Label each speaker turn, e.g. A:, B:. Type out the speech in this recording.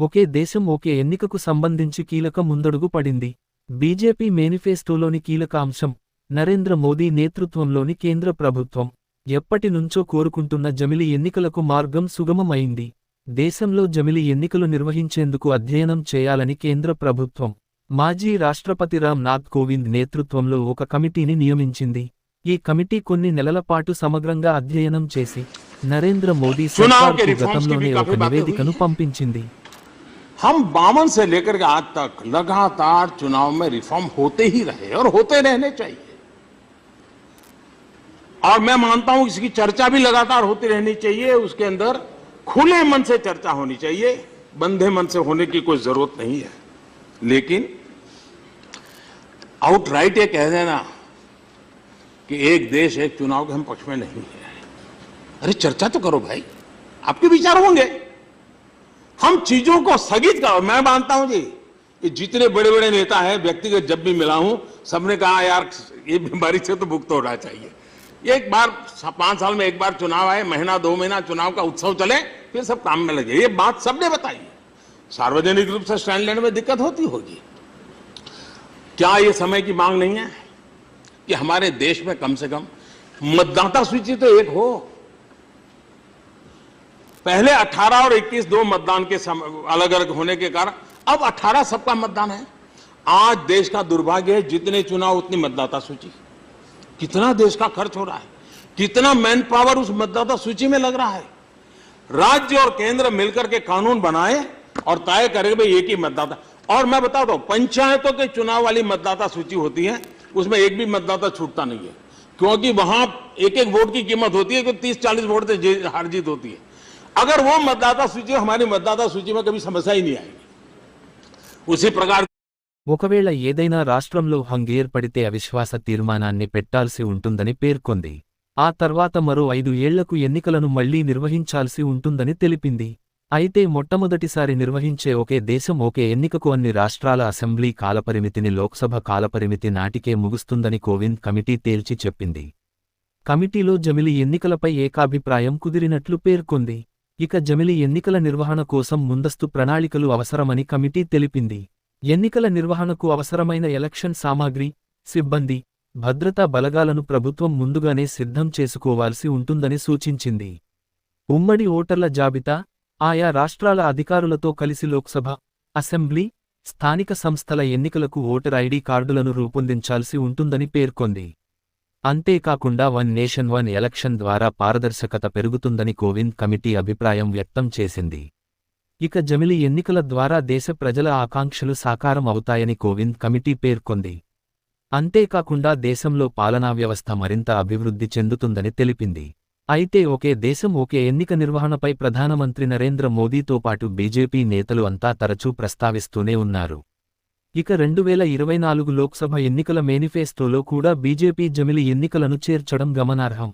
A: ఒకే దేశం ఒకే ఎన్నికకు సంబంధించి కీలక ముందడుగు పడింది. బీజేపీ మేనిఫెస్టోలోని కీలక అంశం నరేంద్ర మోదీ నేతృత్వంలోని కేంద్ర ప్రభుత్వం. ఎప్పటినుంచో కోరుకుంటున్న జమిలి ఎన్నికలకు మార్గం సుగమమైంది. దేశంలో జమిలి ఎన్నికలు నిర్వహించేందుకు అధ్యయనం చేయాలని కేంద్ర ప్రభుత్వం. మాజీ రాష్ట్రపతి రామ్నాథ్ కోవింద్ నేతృత్వంలో ఒక కమిటీని నియమించింది. ఈ కమిటీ కొన్ని నెలల పాటు సమగ్రంగా అధ్యయనం చేసి నరేంద్ర మోదీ
B: సర్కార్
A: గతంలోనే ఒక నివేదికను పంపించింది.
B: हम बावन से लेकर के आज तक लगातार चुनाव में रिफॉर्म होते ही रहे और होते रहने चाहिए। और मैं मानता हूँ इसकी चर्चा भी लगातार होती रहनी चाहिए, उसके अंदर खुले मन से चर्चा होनी चाहिए, बंधे मन से होने की कोई ज़रूरत नहीं है। लेकिन आउटराइट ये कह देना कि एक देश, एक चुनाव के हम पक्ष में नहीं है। अरे चर्चा तो करो भाई, आपके विचार होंगे। हम चीज़ों को स्थगित करो। मैं मानता हूँ जी, कि जितने बड़े बड़े नेता हैं, व्यक्तिगत जब भी मिला हूँ, सबने कहा, यार, ये बीमारी से तो मुक्त होना चाहिए। एक बार, पाँच साल में एक बार चुनाव आए, महीना, दो महीना चुनाव का उत्सव चले, फिर सब काम में लगे। ये बात सबने बताई सार्वजनिक रूप से स्टैंड लेने में दिक्कत होती होगी। क्या ये समय की मांग नहीं है कि हमारे देश में कम से कम मतदाता सूची तो एक हो? पहले 18 और 21 दो मतदान के अलग अलग होने के कारण, अब 18 सबका मतदान है। आज देश का दुर्भाग्य है, जितने चुनाव, उतनी मतदाता सूची। कितना देश का खर्च हो रहा है, कितना मैन पावर उस मतदाता सूची में लग रहा है। राज्य और केंद्र मिलकर के कानून बनाए और तय करे भाई एक ही मतदाता। और मैं बताता हूँ पंचायतों के चुनाव वाली मतदाता सूची होती है, उसमें एक भी मतदाता छूटता नहीं है। क्योंकि वहाँ एक एक वोट की कीमत होती है कि तीस चालीस वोट से हार जीत होती है। अगर वो मतदाता सूची हमारी मतदाता सूची में कभी समस्या ही नहीं आएगी उसी प्रकार
A: ఒకవేళ ఏదైనా రాష్ట్రంలో హంగ్ ఏర్పడితే అవిశ్వాస తీర్మానాన్ని పెట్టాల్సి ఉంటుందని పేర్కొంది ఆ తర్వాత మరో ఐదు ఏళ్లకు ఎన్నికలను మళ్లీ నిర్వహించాల్సి ఉంటుందని తెలిపింది అయితే మొట్టమొదటిసారి నిర్వహించే ఒకే దేశం ఒకే ఎన్నికకు అన్ని రాష్ట్రాల అసెంబ్లీ కాలపరిమితిని లోక్సభ కాలపరిమితి నాటికే ముగుస్తుందని కోవింద్ కమిటీ తేల్చి చెప్పింది కమిటీలో జమిలి ఎన్నికలపై ఏకాభిప్రాయం కుదిరినట్లు పేర్కొంది ఇక జమిలి ఎన్నికల నిర్వహణ కోసం ముందస్తు ప్రణాళికలు అవసరమని కమిటీ తెలిపింది. ఎన్నికల నిర్వహణకు అవసరమైన ఎలక్షన్ సామాగ్రి సిబ్బంది భద్రతా బలగాలను ప్రభుత్వం ముందుగానే సిద్ధం చేసుకోవాల్సి ఉంటుందని సూచించింది. ఉమ్మడి ఓటర్ల జాబితా ఆయా రాష్ట్రాల అధికారులతో కలిసి లోక్సభ అసెంబ్లీ స్థానిక సంస్థల ఎన్నికలకు ఓటర్ ఐడీ కార్డులను రూపొందించాల్సి ఉంటుందని పేర్కొంది. అంతేకాకుండా వన్ నేషన్ వన్ ఎలక్షన్ ద్వారా పారదర్శకత పెరుగుతుందని కోవింద్ కమిటీ అభిప్రాయం వ్యక్తం చేసింది. ఇక జమిలి ఎన్నికల ద్వారా దేశ ప్రజల ఆకాంక్షలు సాకారం అవుతాయని కోవింద్ కమిటీ పేర్కొంది. అంతేకాకుండా దేశంలో పాలనా వ్యవస్థ మరింత అభివృద్ధి చెందుతుందని తెలిపింది. అయితే ఒకే దేశం ఒకే ఎన్నిక నిర్వహణపై ప్రధానమంత్రి నరేంద్ర మోదీతో పాటు బీజేపీ నేతలు అంతా తరచూ ప్రస్తావిస్తూనే ఉన్నారు. ఇక రెండు వేల ఇరవై నాలుగు లోక్సభ ఎన్నికల మేనిఫెస్టోలో కూడా బీజేపీ జమిలి ఎన్నికలను చేర్చడం గమనార్హం.